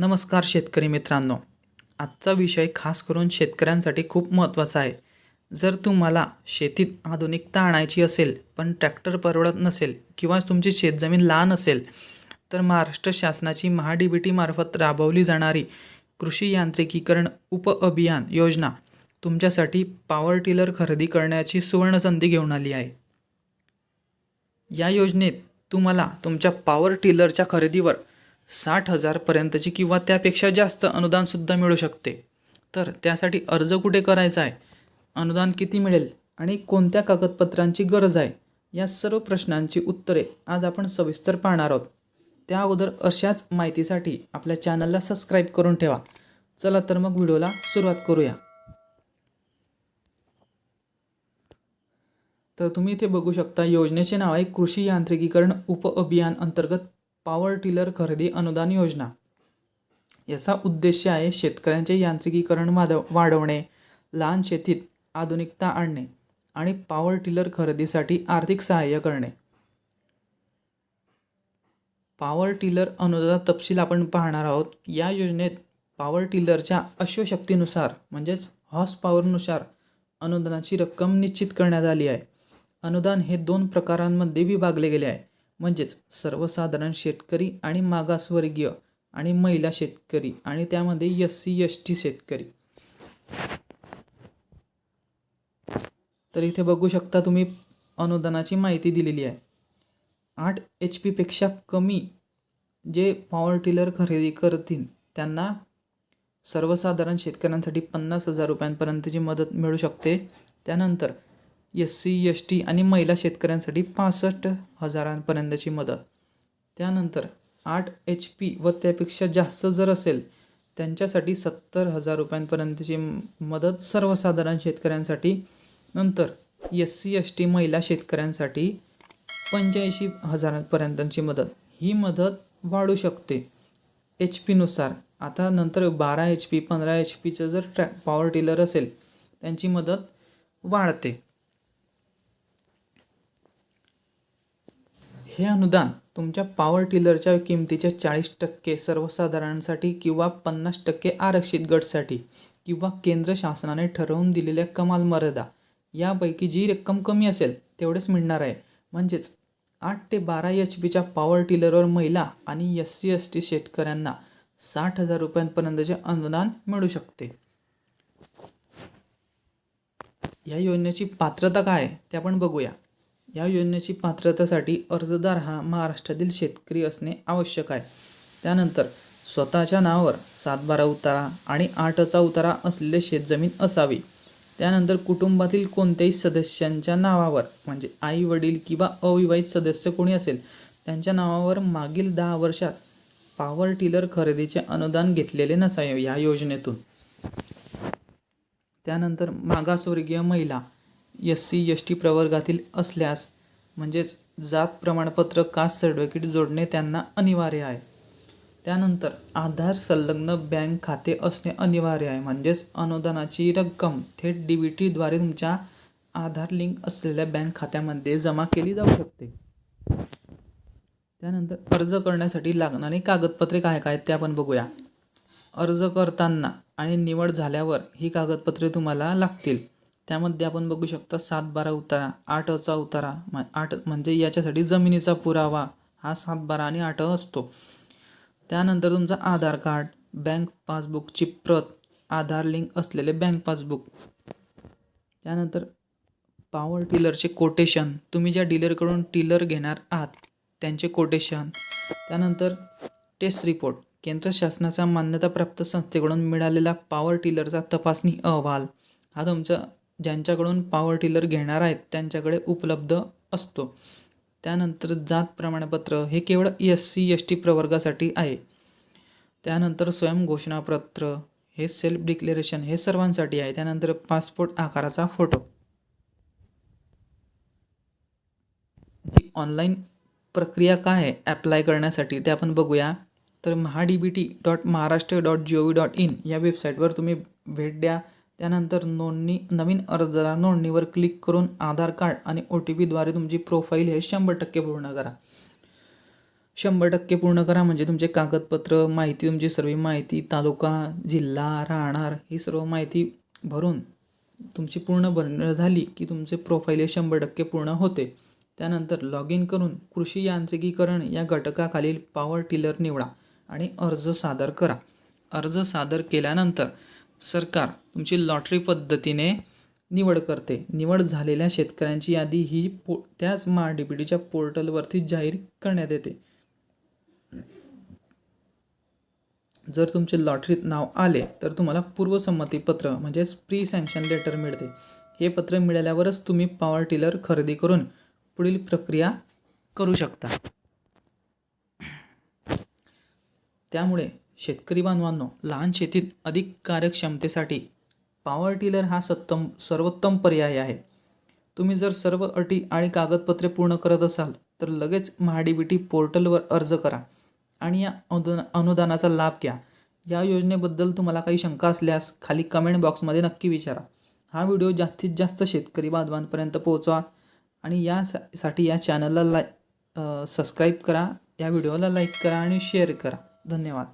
नमस्कार शेतकरी मित्रांनो. आजचा विषय खास करून शेतकऱ्यांसाठी खूप महत्त्वाचा आहे. जर तुम्हाला शेतीत आधुनिकता आणायची असेल पण ट्रॅक्टर परवडत नसेल किंवा तुमची शेतजमीन लहान असेल तर महाराष्ट्र शासनाची महा डी बी राबवली जाणारी कृषी यांत्रिकीकरण उप अभियान योजना तुमच्यासाठी पॉवर टिलर खरेदी करण्याची सुवर्णसंधी घेऊन आली आहे. या योजनेत तुम्हाला तुमच्या पॉवर टिलरच्या खरेदीवर साठ हजारपर्यंतची किंवा त्यापेक्षा जास्त अनुदानसुद्धा मिळू शकते. तर त्यासाठी अर्ज कुठे करायचा आहे? अनुदान किती मिळेल? आणि कोणत्या कागदपत्रांची गरज आहे? या सर्व प्रश्नांची उत्तरे आज आपण सविस्तर पाहणार आहोत. त्या अगोदर अशाच माहितीसाठी आपल्या चॅनलला सबस्क्राईब करून ठेवा. चला तर मग व्हिडिओला सुरुवात करूया. तर तुम्ही इथे बघू शकता योजनेचे नाव आहे कृषी यांत्रिकीकरण उपअभियान अंतर्गत पॉवर टिलर खरेदी अनुदान योजना. याचा उद्देश आहे शेतकऱ्यांचे यांत्रिकीकरण वाढव वाढवणे लहान शेतीत आधुनिकता आणणे आणि पॉवर टिलर खरेदीसाठी आर्थिक सहाय्य करणे. पॉवर टिलर अनुदान तपशील आपण पाहणार आहोत. या योजनेत पॉवर टिलरच्या अश्वशक्तीनुसार म्हणजेच हॉर्स पॉवरनुसार अनुदानाची रक्कम निश्चित करण्यात आली आहे. अनुदान हे दोन प्रकारांमध्ये विभागले गेले आहे. म्हणजेच सर्वसाधारण शेतकरी आणि मागासवर्गीय आणि महिला शेतकरी आणि त्यामध्ये एस सी एस टी शेतकरी. तर इथे बघू शकता तुम्ही अनुदानाची माहिती दिलेली आहे. आठ एच पीपेक्षा कमी जे पॉवर टिलर खरेदी करतील त्यांना सर्वसाधारण शेतकऱ्यांसाठी पन्नास हजार रुपयांपर्यंतची मदत मिळू शकते. त्यानंतर एस सी एस टी आणि महिला शेतकऱ्यांसाठी पासष्ट हजारांपर्यंतची मदत. त्यानंतर आठ एच पी व त्यापेक्षा जास्त जर असेल त्यांच्यासाठी सत्तर हजार रुपयांपर्यंतची मदत सर्वसाधारण शेतकऱ्यांसाठी. नंतर एस सी एस टी महिला शेतकऱ्यांसाठी पंच्याऐंशी हजारांपर्यंतची मदत. ही मदत वाढू शकते. एच पीनुसार आता नंतर बारा एच पी पंधरा एच पीचं जर ट्रॅ पॉवर टिलर असेल त्यांची मदत वाढते. हे अनुदान तुमच्या पॉवर टिलरच्या किमतीच्या चाळीस टक्के सर्वसाधारणसाठी किंवा पन्नास टक्के आरक्षित गटसाठी किंवा केंद्र शासनाने ठरवून दिलेल्या कमाल मर्यादा. यापैकी जी रक्कम कमी असेल तेवढेच मिळणार आहे. म्हणजेच आठ ते बारा एच पीच्या पॉवर टिलरवर महिला आणि एस सी एस टी शेतकऱ्यांना साठ हजार रुपयांपर्यंतचे अनुदान मिळू शकते. या योजनेची पात्रता काय आहे ते आपण बघूया. या योजनेची पात्रतेसाठी अर्जदार हा महाराष्ट्रातील शेतकरी असणे आवश्यक आहे. त्यानंतर स्वतःच्या नावावर सातबारा उतारा आणि आठचा उतारा असलेले शेतजमीन असावी. त्यानंतर कुटुंबातील कोणत्याही सदस्यांच्या नावावर म्हणजे आई वडील किंवा अविवाहित सदस्य कोणी असेल त्यांच्या नावावर मागील दहा वर्षात पॉवर टिलर खरेदीचे अनुदान घेतलेले नसावे या योजनेतून. त्यानंतर मागासवर्गीय महिला एस सी एस टी प्रवर्गातील असल्यास म्हणजेच जात प्रमाणपत्र कास्ट सर्टिफिकेट जोडणे त्यांना अनिवार्य आहे. त्यानंतर आधार संलग्न बँक खाते असणे अनिवार्य आहे. म्हणजेच अनुदानाची रक्कम थेट डी बी टीद्वारे तुमच्या आधार लिंक असलेल्या बँक खात्यामध्ये जमा केली जाऊ शकते. त्यानंतर अर्ज करण्यासाठी लागणारी कागदपत्रे काय काय ते आपण बघूया. अर्ज करताना आणि निवड झाल्यावर ही कागदपत्रे तुम्हाला लागतील. त्यामध्ये आपण बघू शकता सात बारा उतारा आठचा उतारा म आठ म्हणजे याच्यासाठी जमिनीचा पुरावा हा सात बारा आणि आठ असतो. त्यानंतर तुमचा आधार कार्ड बँक पासबुकची प्रत आधार लिंक असलेले बँक पासबुक. त्यानंतर पॉवर टिलरचे कोटेशन तुम्ही ज्या डीलरकडून टिलर घेणार आहात त्यांचे कोटेशन त्यानंतर टेस्ट रिपोर्ट केंद्र शासनाचा मान्यताप्राप्त संस्थेकडून मिळालेला पॉवर टिलरचा तपासणी अहवाल. हा तुमचा ज्यांच्याकडून पॉवर टिलर घेणार आहेत त्यांच्याकडे उपलब्ध असतो. त्यानंतर जात प्रमाणपत्र हे केवळ एस सी एस टी प्रवर्गासाठी आहे. त्यानंतर स्वयंघोषणापत्र हे सेल्फ डिक्लेरेशन हे सर्वांसाठी आहे. त्यानंतर पासपोर्ट आकाराचा फोटो ही ऑनलाईन प्रक्रिया काय आहे? ॲप्लाय करण्यासाठी ते आपण बघूया. तर Maha D B T dot Maharashtra dot G O V dot in या वेबसाईटवर तुम्ही भेट द्या. त्यानंतर नोंदणी नवीन अर्जदार नोंदणीवर क्लिक करून आधार कार्ड आणि ओ टी पीद्वारे तुमची प्रोफाईल हे शंभर टक्के पूर्ण करा. शंभर टक्के पूर्ण करा म्हणजे तुमचे कागदपत्र माहिती तुमची सर्व माहिती तालुका जिल्हा राहणार ही सर्व माहिती भरून तुमची पूर्ण भर झाली की तुमचे प्रोफाईल हे शंभर टक्के पूर्ण होते. त्यानंतर लॉग इन करून कृषी यांत्रिकीकरण या घटकाखालील पॉवर टिलर निवडा आणि अर्ज सादर करा. अर्ज सादर केल्यानंतर सरकार तुमची लॉटरी पद्धतीने निवड करते. निवड झालेल्या शेतकऱ्यांची यादी ही पो त्याच महा डी पी पोर्टलवरती जाहीर करण्यात येते. जर तुमचे लॉटरीत नाव आले तर तुम्हाला पूर्वसंमतीपत्र म्हणजेच प्री सँक्शन लेटर मिळते. हे पत्र मिळाल्यावरच तुम्ही पॉवर टिलर खरेदी करून पुढील प्रक्रिया करू शकता. त्यामुळे शेतकरी बांधवांनो लहान शेतीत अधिक कार्यक्षमतेसाठी पॉवर टिलर हा सत्तम सर्वोत्तम पर्याय आहे. तुम्ही जर सर्व अटी आणि कागदपत्रे पूर्ण करत असाल तर लगेच महाडीबीटी पोर्टलवर अर्ज करा आणि या अनुदान अनुदानाचा लाभ घ्या. या योजनेबद्दल तुम्हाला काही शंका असल्यास खाली कमेंट बॉक्समध्ये नक्की विचारा. हा व्हिडिओ जास्तीत जास्त शेतकरी बांधवांपर्यंत पोहोचवा आणि यासाठी या चॅनलला लाय सबस्क्राईब करा या व्हिडिओला लाईक करा आणि शेअर करा. धन्यवाद.